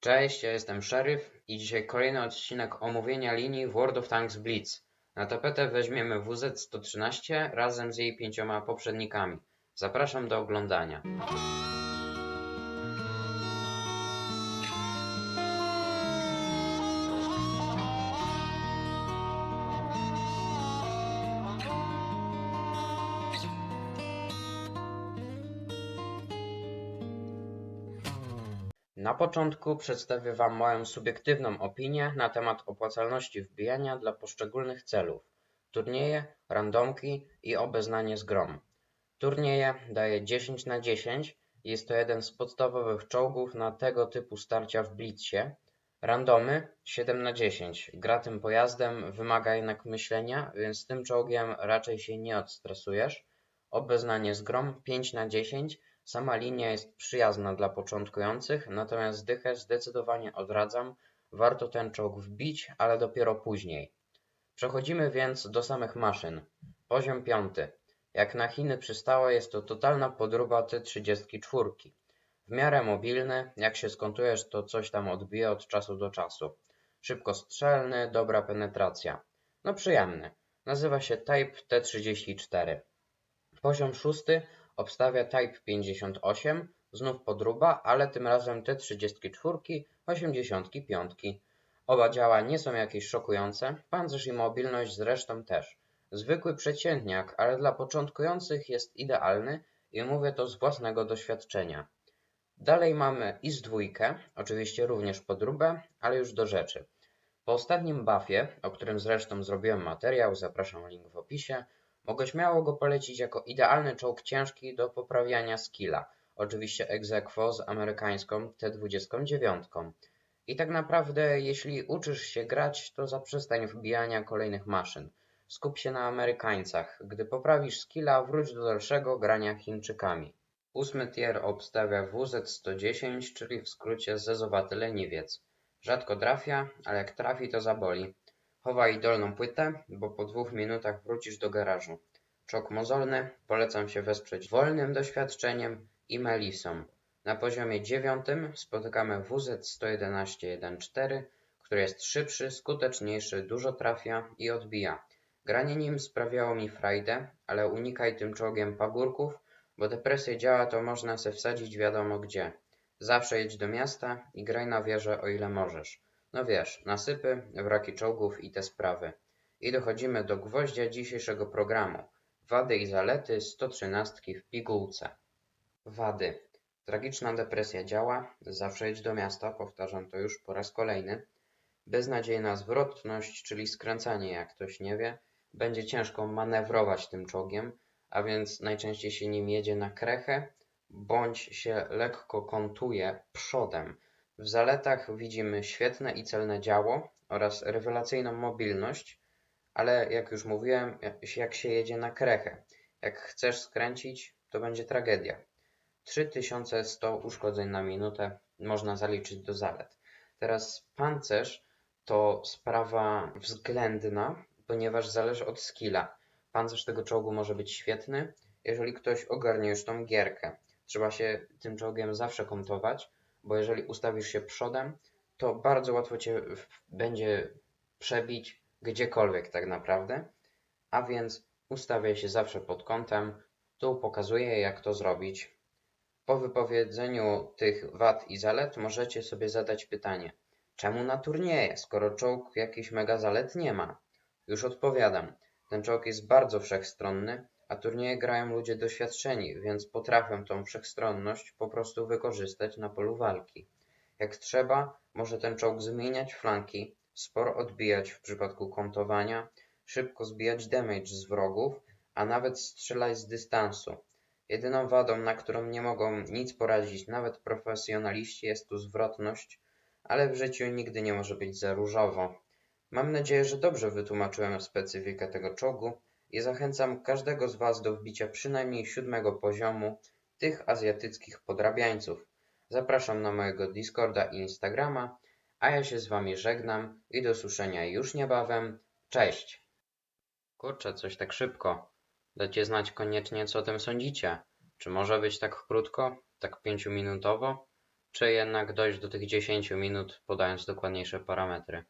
Cześć, ja jestem Szeryf i dzisiaj kolejny odcinek omówienia linii World of Tanks Blitz. Na tapetę weźmiemy WZ-113 razem z jej pięcioma poprzednikami. Zapraszam do oglądania. Na początku przedstawię Wam moją subiektywną opinię na temat opłacalności wbijania dla poszczególnych celów. Turnieje, randomki i obeznanie z grom. Turnieje daje 10 na 10 i jest to jeden z podstawowych czołgów na tego typu starcia w blitzcie. Randomy 7 na 10. Gra tym pojazdem wymaga jednak myślenia, więc tym czołgiem raczej się nie odstresujesz. Obeznanie z grom 5 na 10 Sama linia jest przyjazna dla początkujących, natomiast dychę zdecydowanie odradzam. Warto ten czołg wbić, ale dopiero później. Przechodzimy więc do samych maszyn. Poziom piąty. Jak na Chiny przystało, jest to totalna podróba T-34. W miarę mobilny, jak się skontujesz, to coś tam odbije od czasu do czasu. Szybkostrzelny, dobra penetracja. No przyjemny. Nazywa się Type T-34. Poziom szósty Obstawia Type 58, znów podróba, ale tym razem T-34, 85. Oba działa nie są jakieś szokujące, pancerz i mobilność zresztą też. Zwykły przeciętniak, ale dla początkujących jest idealny i mówię to z własnego doświadczenia. Dalej mamy IS-2, oczywiście również podróbę, ale już do rzeczy. Po ostatnim buffie, o którym zresztą zrobiłem materiał, zapraszam link w opisie, Mogę śmiało go polecić jako idealny czołg ciężki do poprawiania skilla, oczywiście ex aequo z amerykańską T-29. I tak naprawdę jeśli uczysz się grać, to zaprzestań wbijania kolejnych maszyn. Skup się na Amerykańcach. Gdy poprawisz skilla, wróć do dalszego grania Chińczykami. Ósmy tier obstawia WZ-110, czyli w skrócie zezowaty leniwiec. Rzadko trafia, ale jak trafi to zaboli. Chowaj dolną płytę, bo po dwóch minutach wrócisz do garażu. Czok mozolny polecam się wesprzeć wolnym doświadczeniem i melisą. Na poziomie dziewiątym spotykamy WZ-111-1.4, który jest szybszy, skuteczniejszy, dużo trafia i odbija. Granie nim sprawiało mi frajdę, ale unikaj tym czołgiem pagórków, bo depresję działa to można se wsadzić wiadomo gdzie. Zawsze jedź do miasta i graj na wieżę o ile możesz. No wiesz, nasypy, wraki czołgów i te sprawy. I dochodzimy do gwoździa dzisiejszego programu. Wady i zalety 113 w pigułce. Wady. Tragiczna depresja działa, zawsze jedź do miasta, powtarzam to już po raz kolejny. Beznadziejna zwrotność, czyli skręcanie, jak ktoś nie wie, będzie ciężko manewrować tym czołgiem, a więc najczęściej się nim jedzie na krechę, bądź się lekko kontuje przodem, w zaletach widzimy świetne i celne działo oraz rewelacyjną mobilność, ale jak już mówiłem, jak się jedzie na krechę. Jak chcesz skręcić, to będzie tragedia. 3100 uszkodzeń na minutę można zaliczyć do zalet. Teraz pancerz to sprawa względna, ponieważ zależy od skilla. Pancerz tego czołgu może być świetny, jeżeli ktoś ogarnie już tą gierkę. Trzeba się tym czołgiem zawsze kontować, bo jeżeli ustawisz się przodem, to bardzo łatwo cię będzie przebić gdziekolwiek tak naprawdę, a więc ustawiaj się zawsze pod kątem. Tu pokazuję jak to zrobić. Po wypowiedzeniu tych wad i zalet możecie sobie zadać pytanie, czemu na turnieje, skoro czołg jakiś mega zalet nie ma? Już odpowiadam, ten czołg jest bardzo wszechstronny, a turnieje grają ludzie doświadczeni, więc potrafią tą wszechstronność po prostu wykorzystać na polu walki. Jak trzeba, może ten czołg zmieniać flanki, sporo odbijać w przypadku kątowania, szybko zbijać damage z wrogów, a nawet strzelać z dystansu. Jedyną wadą, na którą nie mogą nic poradzić nawet profesjonaliści jest tu zwrotność, ale w życiu nigdy nie może być za różowo. Mam nadzieję, że dobrze wytłumaczyłem specyfikę tego czołgu i zachęcam każdego z Was do wbicia przynajmniej siódmego poziomu tych azjatyckich podrabiańców. Zapraszam na mojego Discorda i Instagrama, a ja się z Wami żegnam i do słyszenia już niebawem. Cześć! Kurczę, coś tak szybko. Dajcie znać koniecznie, co o tym sądzicie. Czy może być tak krótko, tak pięciominutowo? czy jednak dojść do tych 10 minut, podając dokładniejsze parametry.